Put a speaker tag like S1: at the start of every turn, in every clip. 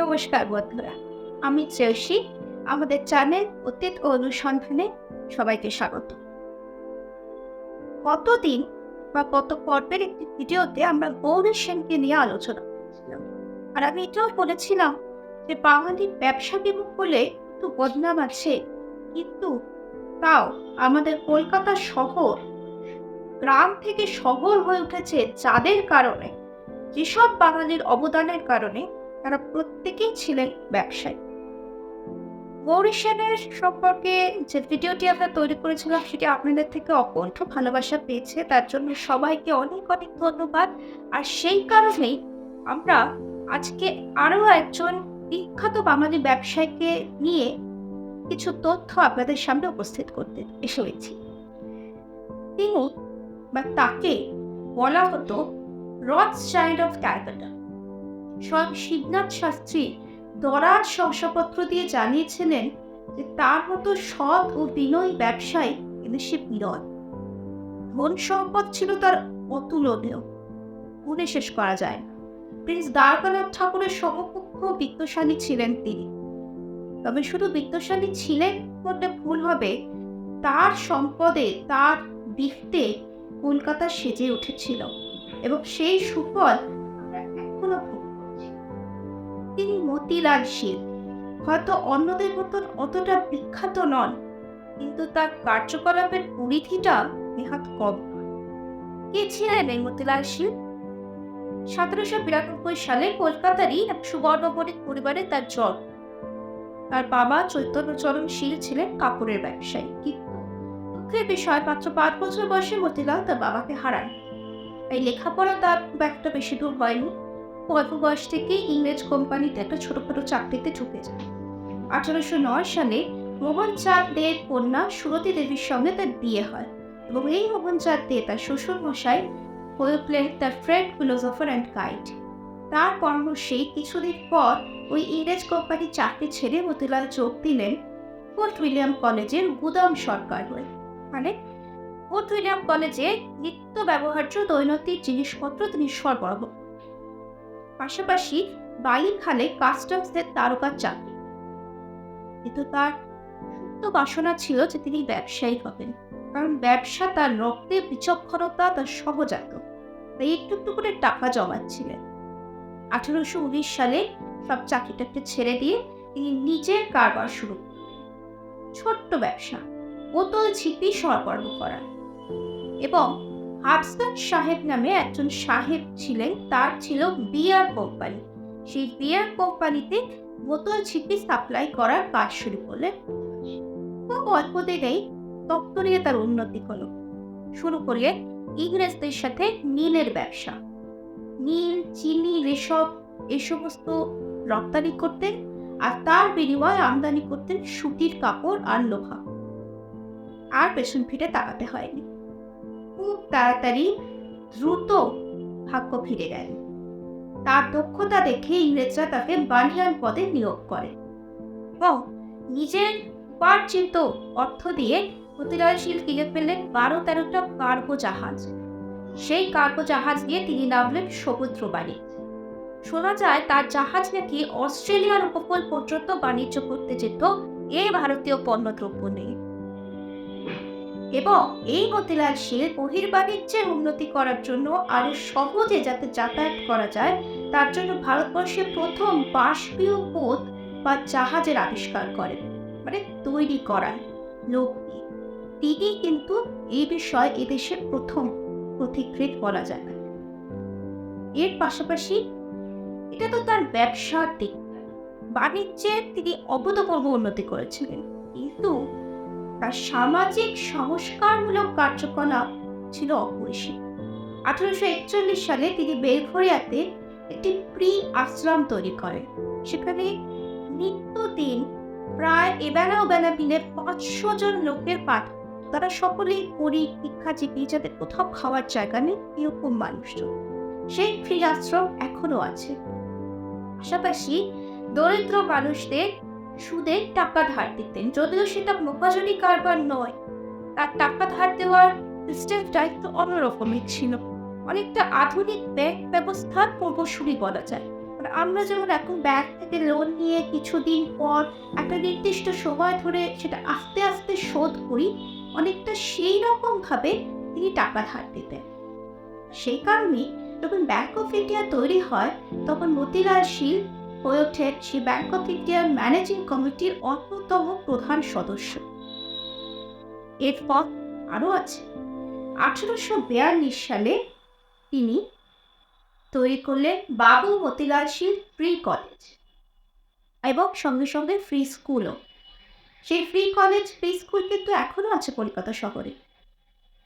S1: নমস্কার বন্ধুরা, আমি শ্রেয়সী আমাদের চ্যানেল অতীত ও অনুসন্ধানে সবাইকে স্বাগত। কতদিন বা কত পর্বের একটি ভিডিওতে আমরা গৌরী সেনকে নিয়ে আলোচনা করেছিলাম। আর আমি এটাও বলেছিলাম যে বাঙালি ব্যবসা বিমুখ বলে একটু বদনাম আছে, কিন্তু তাও আমাদের কলকাতা শহর গ্রাম থেকে শহর হয়ে উঠেছে যাদের কারণে, যেসব বাঙালির অবদানের কারণে তারা প্রত্যেকেই ছিলেন ব্যবসায়ী। গৌরী সম্পর্কে যে ভিডিওটি আমরা তৈরি করেছিলাম সেটি আপনাদের থেকে অকণ্ঠ ভালোবাসা পেয়েছে, তার জন্য সবাইকে অনেক অনেক ধন্যবাদ। আর সেই কারণেই আমরা আজকে আরও একজন বিখ্যাত বাঙালি ব্যবসায়ীকে নিয়ে কিছু তথ্য আপনাদের সামনে উপস্থিত করতে এসে হয়েছি তিনি বা তাকে বলা হতো রথ চাইল্ড অফ ক্যালকাটা স্বয়ং শিবনাথ শাস্ত্রী দরাজ শংসাপত্র দিয়ে জানিয়েছিলেন যে তার মতো সৎ ও বিনয়ী ব্যবসায়ী এদেশে বিরল। ধন সম্পদ ছিল তার অতুলনীয়। গুণে শেষ করা যায়। না প্রিন্স দ্বারকানাথ ঠাকুরের সমকক্ষ বিত্তশালী ছিলেন তিনি। তবে শুধু বিত্তশালী ছিলেন বললে ভুল হবে। তার সম্পদে, তার বিত্তে কলকাতা সেজে উঠেছিল এবং সেই সুফল এখনও মতিলাল শীল হয়তো অন্যদের মতন অতটা বিখ্যাত নন, কিন্তু তার কার্যকলাপের পরিধিটা নেহাত কম। কে ছিলেন এই মতিলাল সতেরোশো বিরানব্বই সালে কলকাতারই এক সুবর্ণবণিক পরিবারে তার জন্ম। তার বাবা চৈতন্যচরণ শীল ছিলেন কাপড়ের ব্যবসায়ী। কিন্তু দুঃখের বিষয়, মাত্র পাঁচ বছর বয়সে মতিলাল তার বাবাকে হারান তাই লেখাপড়া তার খুব একটা বেশি দূর হয়নি। অল্প বয়স থেকেই ইংরেজ কোম্পানিতে একটা ছোটখাটো চাকরিতে ঢুকে যায়। আঠারোশো নয় সালে মোহন চাঁদ দের কন্যা সুরতী দেবীর সঙ্গে তার বিয়ে হয় এবং এই মোহন চাঁদ দে তার শ্বশুর মশাই হয়ে উঠলেন তার ফ্রেন্ড ফিলোসফার অ্যান্ড গাইড তার পরামর্শেই কিছুদিন পর ওই ইংরেজ কোম্পানির চাকরি ছেড়ে মতিলাল যোগ দিলেন ফোর্ট উইলিয়াম কলেজের গুদাম সরকার হয়ে। মানে ফোর্ট উইলিয়াম কলেজে নিত্য ব্যবহার্য দৈনন্দিন জিনিসপত্র তিনি সরবরাহ পাশাপাশি বালিখালে কাস্টমসের তারকার চাকরি। কিন্তু তার সুপ্ত বাসনা ছিল যে তিনি ব্যবসায়ী হবেন। কারণ ব্যবসা, তার রক্তে বিচক্ষণতা, তার সহজাত। তাই একটু একটু করে টাকা জমাচ্ছিলেন। আঠারোশো উনিশ সালে সব চাকরিটাকে ছেড়ে দিয়ে তিনি নিজের কারবার শুরু করেন ছোট্ট ব্যবসা বোতল ছিপি সরবরাহ করা। এবং হাফসান সাহেব নামে একজন সাহেব ছিলেন, তার ছিল বিয়ার কোম্পানি। সেই বিয়ার কোম্পানিতে বোতল ছিপি সাপ্লাই করার কাজ শুরু করলেন। খুব অল্প দিনেই দপ্তরিয়ে তার উন্নতি হলো। শুরু করলেন ইংরেজদের সাথে নীলের ব্যবসা। নীল চিনি রেশব এ সমস্ত রপ্তানি করতেন আর তার বিনিময়ে আমদানি করতেন সুতির কাপড় আর লোহা। আর পেছন ফিরে তাকাতে হয়নি। খুব তাড়াতাড়ি দ্রুত ভাগ্য ফিরে গেল। তার দক্ষতা দেখে ইংরেজরা তাকে বানিয়ান পদে নিয়োগ করে। এবং নিজের উপার্জিত অর্থ দিয়ে মতিলাল শীল কিনে ফেললেন বারো তেরোটা কার্গো জাহাজ সেই কার্গো জাহাজ দিয়ে তিনি নামলেন সমুদ্র বাণিজ্য শোনা যায়, তার জাহাজ নাকি অস্ট্রেলিয়ার উপকূল পর্যন্ত বাণিজ্য করতে যেত এই ভারতীয় পণ্যদ্রব্য নিয়ে। এবং এই মতিলাল শীল বহির্বাণিজ্যের উন্নতি করার জন্য আরও সহজে যাতে যাতায়াত করা যায়, তার জন্য ভারতবর্ষে প্রথম বাষ্পীয় পোত বা জাহাজের আবিষ্কার করেন মানে তৈরি করান লোক তিনি কিন্তু এই বিষয়ে এদেশের প্রথম প্রতিকৃত বলা যায়। না এর পাশাপাশি এটা তো তার ব্যবসার দিক। বাণিজ্যে তিনি অভূতপূর্ব উন্নতি করেছিলেন। কিন্তু তার সামাজিক সংস্কারমূলক কার্যকলাপ ছিল অপরিসীম। আঠারোশো একচল্লিশ সালে তিনি বেলঘরিয়াতে একটি প্রি আশ্রম তৈরি করেন। সেখানে নিত্যদিন প্রায় এবেলা ওবেলা মিলে পাঁচশো জন লোকের পাঠ তারা সকলেই গরিব শিক্ষাজীবী যাদের কোথাও খাওয়ার জায়গা নেই এরকম মানুষজন। সেই ফ্রি আশ্রম এখনও আছে। পাশাপাশি দরিদ্র মানুষদের সুদে টাকা ধার দিতেন, যদিও সেটা মোকাজনী কারবার নয়। তার টাকা ধার দেওয়ার সিস্টেমটা একটু অন্যরকমের ছিল। অনেকটা আধুনিক ব্যাংক ব্যবস্থার পূর্বসূরি বলা যায়। আমরা যেমন এখন ব্যাংক থেকে লোন নিয়ে কিছুদিন পর একটা নির্দিষ্ট সময় ধরে সেটা আস্তে আস্তে শোধ করি, অনেকটা সেই রকম ভাবে তিনি টাকা ধার দিতেন। সেই কারণে যখন ব্যাংক অফ ইন্ডিয়া তৈরি হয়, তখন মতিলাল শীল হয়ে ওঠেন সেই অফ ইন্ডিয়ার ম্যানেজিং কমিটির অন্যতম প্রধান সদস্য। এরপর আরও আছে। আঠেরোশো বিয়াল্লিশ সালে তিনি তৈরি করলেন বাবু মতিলাল শীল প্রি কলেজ এবং সঙ্গে সঙ্গে ফ্রি স্কুলও সেই ফ্রি কলেজ ফ্রি স্কুল কিন্তু এখনও আছে কলকাতা শহরে।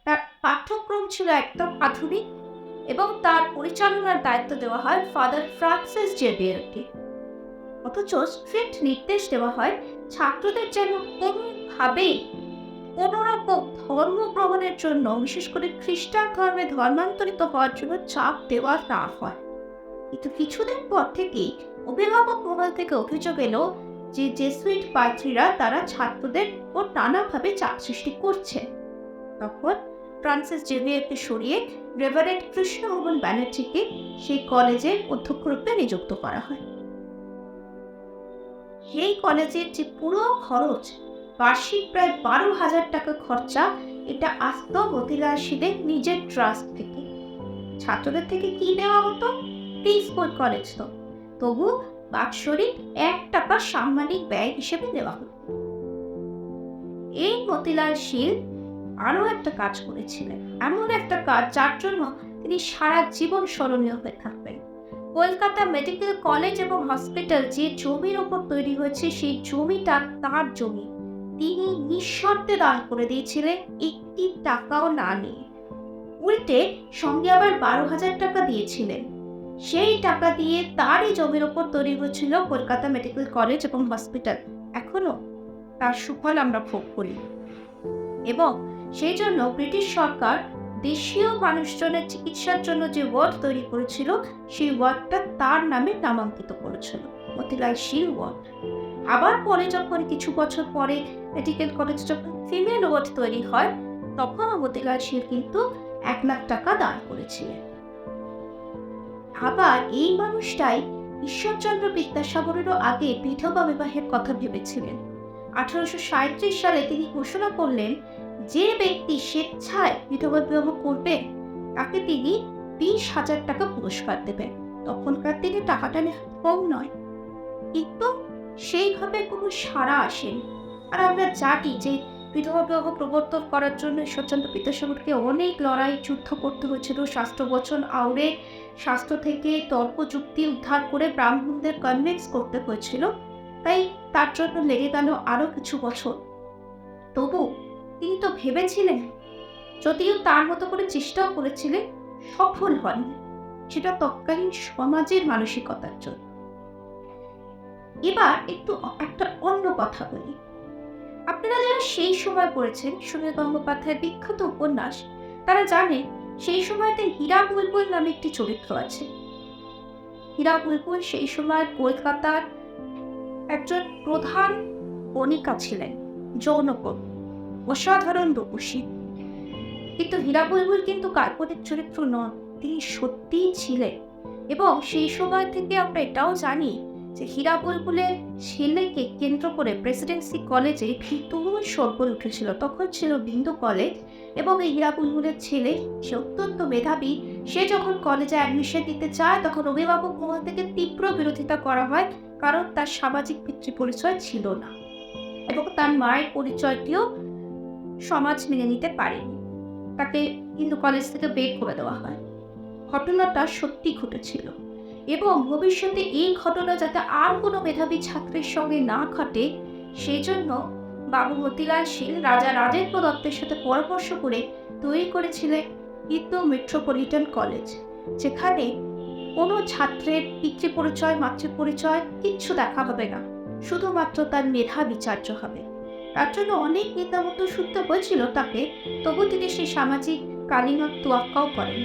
S1: তার পাঠ্যক্রম ছিল একদম আধুনিক এবং তার পরিচালনার দায়িত্ব দেওয়া হয় ফাদার ফ্রান্সিস জেভিয়ারকে অথচ স্ট্রিক্ট নির্দেশ দেওয়া হয় ছাত্রদের যেন কোনোভাবেই কোনো রকম ধর্ম গ্রহণের জন্য, বিশেষ করে খ্রিস্টান ধর্মে ধর্মান্তরিত হওয়ার জন্য চাপ দেওয়া না হয়। কিন্তু কিছুদিন পর থেকেই অভিভাবক মহল থেকে অভিযোগ এলো যে জেসুইট পাত্রীরা তারা ছাত্রদের ও নানাভাবে চাপ সৃষ্টি করছে। তখন ফ্রান্সিস জেভিয়ারকে সরিয়ে রেভারেন্ট কৃষ্ণমোহন ব্যানার্জিকে সেই কলেজের অধ্যক্ষ রূপে নিযুক্ত করা হয়। সেই কলেজের যে পুরো খরচ, বার্ষিক প্রায় বারো হাজার টাকা খরচা, এটা আসত মতিলাল শীলের নিজের ট্রাস্ট থেকে। ছাত্রদের থেকে কি নেওয়া হতো? প্রি স্কুল কলেজ তো। তবু বাৎসরিক এক টাকা সাম্মানিক ব্যয় হিসেবে দেওয়া হতো। এই মতিলাল শীল আরও একটা কাজ করেছিলেন। এমন একটা কাজ যার জন্য তিনি সারা জীবন স্মরণীয় হয়ে থাকবেন। কলকাতা মেডিকেল কলেজ এবং হসপিটাল যে জমির ওপর তৈরি হয়েছে, সেই জমিটা তার জমি। তিনি নিঃশর্তে দান করে দিয়েছিলেন, একটি টাকাও না নিয়ে। উল্টে সঙ্গে আবার বারো হাজার টাকা দিয়েছিলেন। সেই টাকা দিয়ে তারই জমির ওপর তৈরি হয়েছিল কলকাতা মেডিকেল কলেজ এবং হসপিটাল। এখনও তার সুফল আমরা ভোগ করি। এবং সেই জন্য ব্রিটিশ সরকার দেশীয় মানুষজনের চিকিৎসার জন্য যে ওয়ার্ড তৈরি করেছিল, সেই ওয়ার্ডটা তার নামে নামাঙ্কিত করেছিল, মতিলাল শীল ওয়ার্ড। আবার পরে যখন কিছু বছর পরে মেডিকেল কলেজ যখন ফিমেল ওয়ার্ড তৈরি হয়, তখন মতিলাল শীল কিন্তু এক লাখ টাকা দান করেছিলেন। আবার এই মানুষটাই ঈশ্বরচন্দ্র বিদ্যাসাগরেরও আগে বিধবা বিবাহের কথা ভেবেছিলেন। আঠারোশো সালে তিনি ঘোষণা করলেন যে ব্যক্তি স্বেচ্ছায় বিধবা বিবাহ করবে, তাকে তিনি বিশ হাজার টাকা পুরস্কার দেবেন। তখনকার দিনে টাকাটা কম নয়। কিন্তু সেইভাবে কোনো সাড়া আসেনি। আর আমরা জানি যে বিধবা বিবাহ প্রবর্তন করার জন্য ঈশ্বরচন্দ্র বিদ্যাসাগরকে অনেক লড়াই যুদ্ধ করতে হয়েছিল। শাস্ত্র বচন আউড়ে শাস্ত্র থেকে তর্ক যুক্তি উদ্ধার করে ব্রাহ্মণদের কনভিন্স করতে হয়েছিল। তাই তার জন্য লেগে গেল আরও কিছু বছর। তবু তিনি তো ভেবেছিলেন, যদিও তার মতো করে চেষ্টাও করেছিলেন, সফল হন সেটা তৎকালীন সমাজের মানসিকতার জন্য। এবার একটু একটা অন্য কথা বলি। আপনারা যারা সেই সময় পড়েছেন, সুনীল গঙ্গোপাধ্যায়ের বিখ্যাত উপন্যাস, তারা জানেন সেই সময়তে হীরা বুলবুল নামে একটি চরিত্র আছে। হীরা বুলবুল সেই সময় কলকাতার একজন প্রধান বণিকা ছিলেন যৌনকর অসাধারণ রূপসী কিন্তু হীরা বুলবুল কিন্তু কাল্পনিক চরিত্র নন তিনি সত্যিই ছিলেন। এবং সেই সময় থেকে আমরা এটাও জানি যে হীরা বুলবুলের ছেলেকে কেন্দ্র করে প্রেসিডেন্সি কলেজে তুমুল সরগোল উঠেছিল। তখন ছিল বিন্দু কলেজ এবং এই হীরা বুলবুলের ছেলে সে অত্যন্ত মেধাবী। সে যখন কলেজে অ্যাডমিশন দিতে চায়, তখন অভিভাবক মহল থেকে তীব্র বিরোধিতা করা হয়, কারণ তার সামাজিক পিতৃ পরিচয় ছিল না। এবং তার মায়ের পরিচয়টিও সমাজ মেনে নিতে পারেনি। তাকে কিন্তু কলেজ থেকে বের করে দেওয়া হয়। ঘটনাটা সত্যি ঘটেছিল এবং ভবিষ্যতে এই ঘটনা যাতে আর কোনো মেধাবী ছাত্রের সঙ্গে না ঘটে সেই জন্য বাবু মতিলাল শীল রাজা রাজেন্দ্র দত্তের সাথে পরামর্শ করে তৈরি করেছিলেন ইন্দো মেট্রোপলিটন কলেজ যেখানে কোনো ছাত্রের পিতৃ পরিচয় মাতৃ পরিচয় কিচ্ছু দেখা হবে না। শুধুমাত্র তার মেধা বিচার্য হবে। তার জন্য অনেক নেতামতো সূত্র হয়েছিল তাকে, তবু তিনি সেই সামাজিক কালীনত তোয়াক্কাও করেন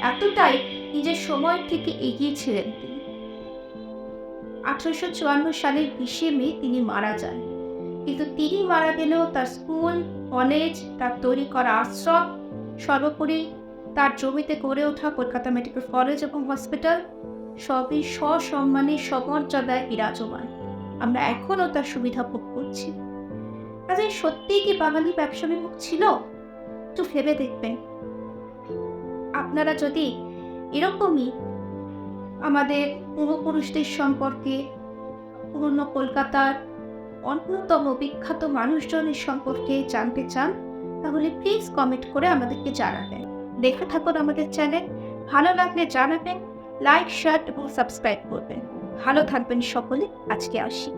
S1: এতটাই নিজের সময় থেকে এগিয়েছিলেন তিনি। আঠারোশো চুয়ান্ন সালের বিশে মে তিনি মারা যান। কিন্তু তিনি মারা গেলেও তার স্কুল, কলেজ, তার তৈরি করা আশ্রম, সর্বোপরি তার জমিতে গড়ে ওঠা কলকাতা মেডিকেল কলেজ এবং হসপিটাল সবই সসম্মানে সমর্যাদায় বিরাজমান। আমরা এখনও তার সুবিধা ভোগ করছি। কাজে সত্যিই কি বাঙালি ব্যবসা বিমুখ ছিল? একটু ভেবে দেখবেন। আপনারা যদি এরকমই আমাদের পূর্বপুরুষদের সম্পর্কে পুরনো কলকাতার অন্যতম বিখ্যাত মানুষজনের সম্পর্কে জানতে চান, তাহলে প্লিজ কমেন্ট করে আমাদেরকে জানাবেন। দেখে থাকুন আমাদের চ্যানেল ভালো লাগলে জানাবেন লাইক শেয়ার এবং সাবস্ক্রাইব করবেন। ভালো থাকবেন সকলে। আজকে আসি।